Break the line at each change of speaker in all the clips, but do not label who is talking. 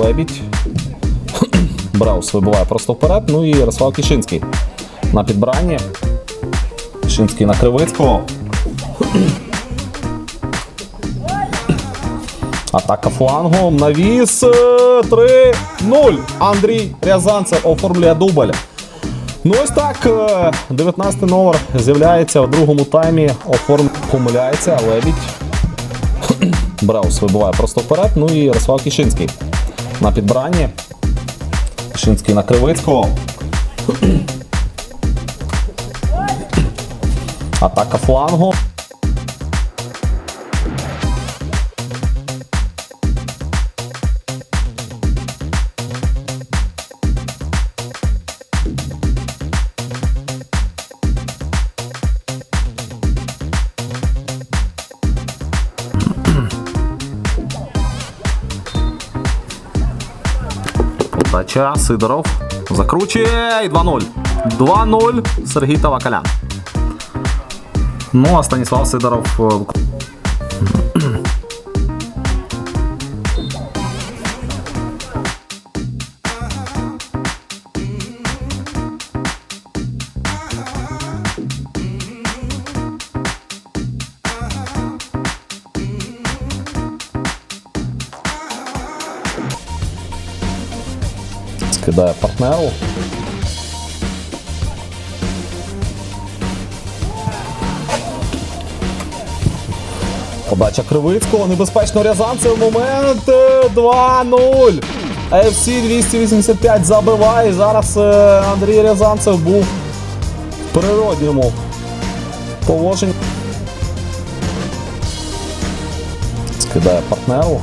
Лебідь. Браус вибиває просто вперед. Ну і Ярослав Кішинський на підбиранні. Кішинський на Кривицького. Атака флангом. Навіс е, 3-0. Андрій Рязанцев оформлює дубль. Ну ось так. е, 19 номер з'являється в другому таймі. Оформ помиляється. Лебідь. Браус вибиває просто вперед. Ну і Ярослав Кішинський на підбранні. Шинський на Кривицького. Атака флангу. Подача Сидоров. Закручує і 2-0. 2-0 Сергій Тавакалян. Ну, а Станіслав Сидоров. Скидає партнеру. Подача Кривицького, небезпечно Рязанцев. Момент е, 2-0. FC 285 забиває. Зараз е, Андрій Рязанцев був в природньому положенні. Скидає партнеру.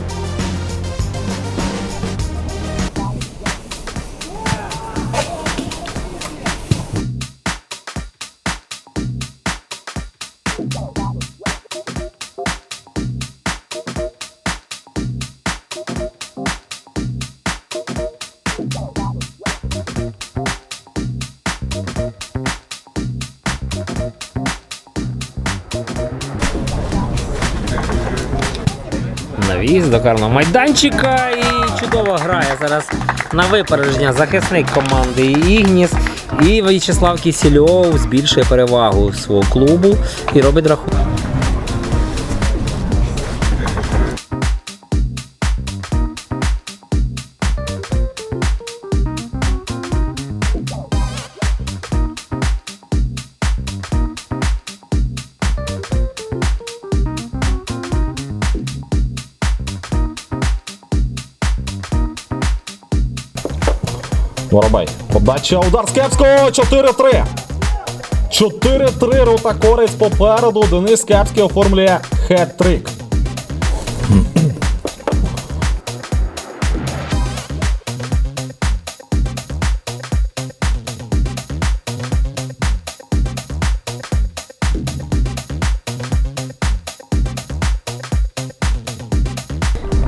Навіз до карного майданчика і чудово грає зараз на випередження захисник команди Ігніс. І В'ячеслав Кісільов збільшує перевагу свого клубу і робить рахунок.
Воробай. Подача удар з Кепського 4-3. 4-3 рута користь попереду. Денис Кепський оформлює хет-трик.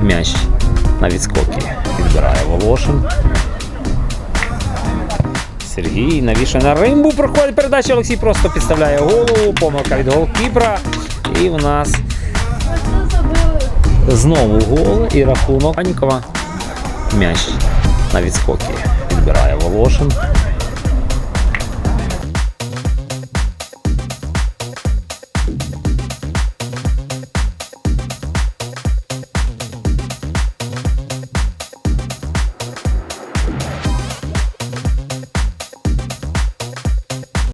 М'яч на відскоки відбирає Волошин. Сергій навіщо на римбу. Проходить передача. Олексій просто підставляє голову. Помилка від голкіпера. І в нас знову гол і рахунок. Панікова. М'яч на відскокі відбирає Волошин.